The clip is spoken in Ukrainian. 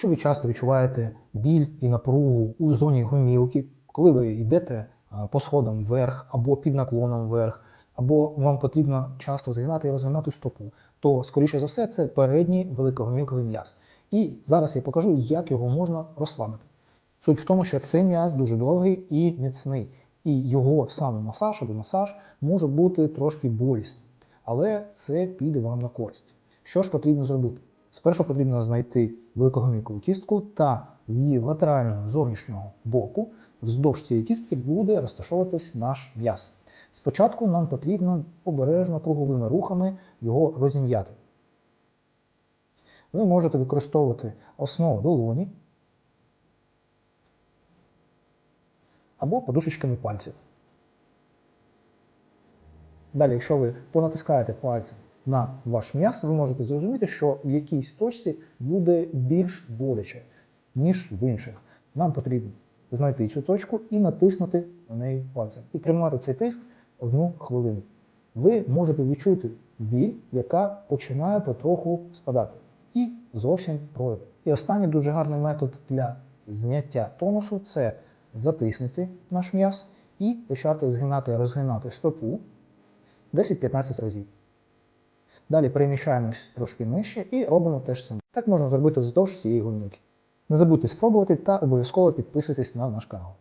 Якщо ви часто відчуваєте біль і напругу у зоні гомілки, коли ви йдете по сходам вверх або під наклоном вверх, або вам потрібно часто згинати і розгинати стопу, то, скоріше за все, це передній великогомілковий м'яз. І зараз я покажу, як його можна розслабити. Суть в тому, що цей м'яз дуже довгий і міцний, і його саме масаж або масаж може бути трошки болісним, але це піде вам на користь. Що ж потрібно зробити? Спершу потрібно знайти великогомілкову кістку та з її латерального зовнішнього боку вздовж цієї кістки буде розташовуватись наш м'яз. Спочатку нам потрібно обережно круговими рухами його розім'яти. Ви можете використовувати основу долоні або подушечками пальців. Далі, якщо ви понатискаєте пальцем на ваш м'яз, ви можете зрозуміти, що в якійсь точці буде більш боляче, ніж в інших. Нам потрібно знайти цю точку і натиснути на неї пальцем. І тримати цей тиск одну хвилину. Ви можете відчути біль, яка починає потроху спадати. І зовсім пройде. І останній дуже гарний метод для зняття тонусу це затиснути наш м'яз і почати згинати розгинати стопу 10-15 разів. Далі переміщаємось трошки нижче і робимо те ж саме. Так можна зробити вздовж цієї гомілки. Не забудьте спробувати та обов'язково підписуйтесь на наш канал.